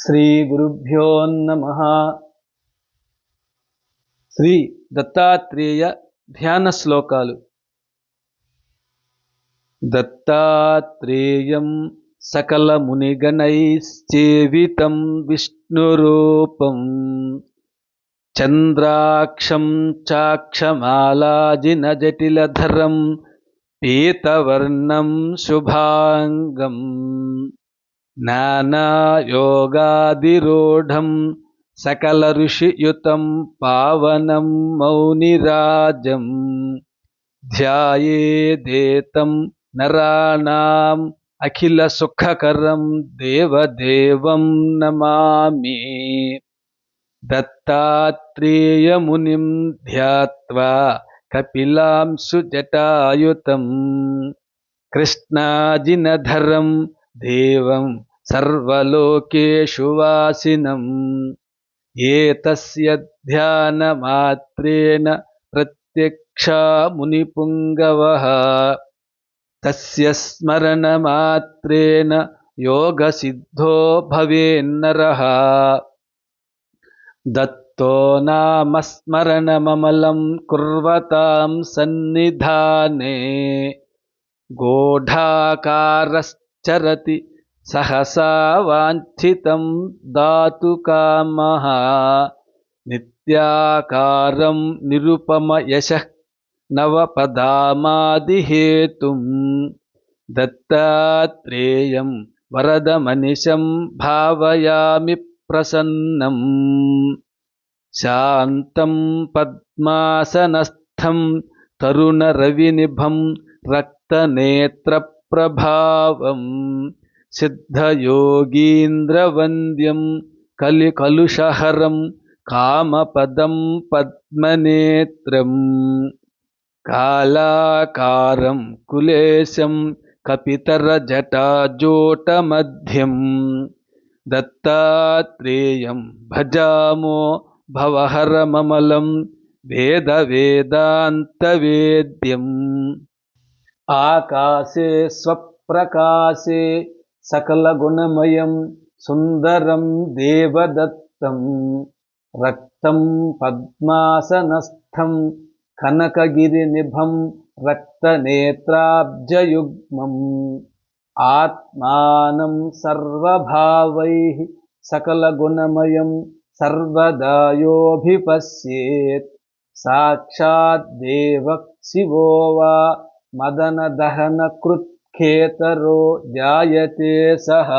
శ్రీ గురుభ్యో నమ శ్రీ దత్తాత్రేయ ధ్యాన శ్లోకాలు దత్తాత్రేయం సకల మునిగణైశ్చేవితం విష్ణురూపం చంద్రాక్షం చాక్షమాలాజిన జటిలధరం పీతవర్ణం శుభాంగం నానాయోగాదిరూఢం సకల ఋషియుతం పావనం మౌనిరాజం. ధ్యాయేదేతం నరాణం అఖిల సుఖకరం దేవదేవం నమామి. దత్తాత్రేయమునిం ధ్యాత్వా కపిలాంశు జటాయుతం. కృష్ణాజినధరం దేవం సర్వలోకేషు వాసినం. ఏతస్య ధ్యానమాత్రేణ ప్రత్యక్షా మునిపుంగవः. తస్య స్మరణమాత్రేణ యోగసిద్ధో భవేన్నరः. దత్తో నామస్మరణమమలం కుర్వతాం సన్నిధానే. గూఢాకారశ్చరతి సహసా వాంఛితం దాతు కామః నిత్యాకారం నిరుపమయశ నవపదామాదిహేతుం దత్తాత్రేయం వరదమనిశం భావయామి ప్రసన్నం శాంతం పద్మాసనస్థం తరుణరవినిభం రక్తనేత్రప్రభావం సిద్ధయోగీంద్రవంద్యం కలి కలుషహరం కామపదం పద్మనేత్రం కాళాకారం కులేశం కపితరజటాజోటమధ్యం దత్తాత్రేయం భజామో భవహరమమలం వేదవేదాంతవేద్యం. ఆకాశే స్వప్రకాశే సకలగుణమయం సుందరం దేవదత్తం. రక్తం పద్మాసనస్థం. కనకగిరినిభం రక్తనేత్రాబ్జయుగ్మం. ఆత్మానం సర్వభావై సకలగుణమయం సర్వదాయోభిపశ్యేత్. సాక్షాద్దేవ శివో వా खेतरो जायते सह